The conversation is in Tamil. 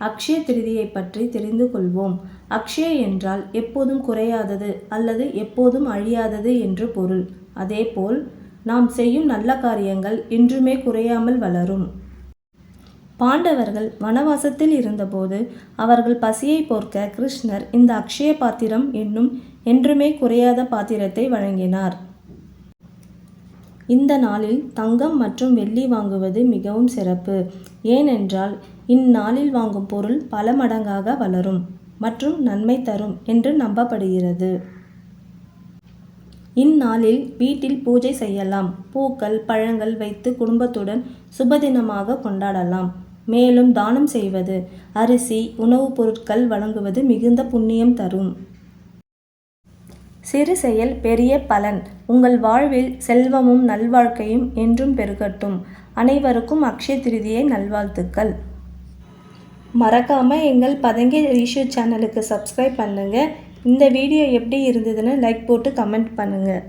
அக்ஷய திருதியை பற்றி தெரிந்து கொள்வோம். அக்ஷய என்றால் எப்போதும் குறையாதது அல்லது எப்போதும் அழியாதது என்று பொருள். அதேபோல் நாம் செய்யும் நல்ல காரியங்கள் என்றுமே குறையாமல் வளரும். பாண்டவர்கள் வனவாசத்தில் இருந்தபோது அவர்கள் பசியை போர்க்க கிருஷ்ணர் இந்த அக்ஷய பாத்திரம் என்னும் என்றுமே குறையாத பாத்திரத்தை வழங்கினார். இந்த நாளில் தங்கம் மற்றும் வெள்ளி வாங்குவது மிகவும் சிறப்பு. ஏனென்றால் இந்நாளில் வாங்கும் பொருள் பல மடங்காக வளரும் மற்றும் நன்மை தரும் என்று நம்பப்படுகிறது. இந்நாளில் வீட்டில் பூஜை செய்யலாம். பூக்கள் பழங்கள் வைத்து குடும்பத்துடன் சுபதினமாக கொண்டாடலாம். மேலும் தானம் செய்வது அரிசி உணவுப் பொருட்கள் வழங்குவது மிகுந்த புண்ணியம் தரும். சிறு செயல் பெரிய பலன். உங்கள் வாழ்வில் செல்வமும் நல்வாழ்க்கையும் என்றும் பெருகட்டும். அனைவருக்கும் அக்ஷய திருதியை நல்வாழ்த்துக்கள். மறக்காமல் எங்கள் பதங்கி ரீஷூ சேனலுக்கு சப்ஸ்கிரைப் பண்ணுங்கள் இந்த வீடியோ எப்படி இருந்ததுன்னு லைக் போட்டு கமெண்ட் பண்ணுங்கள்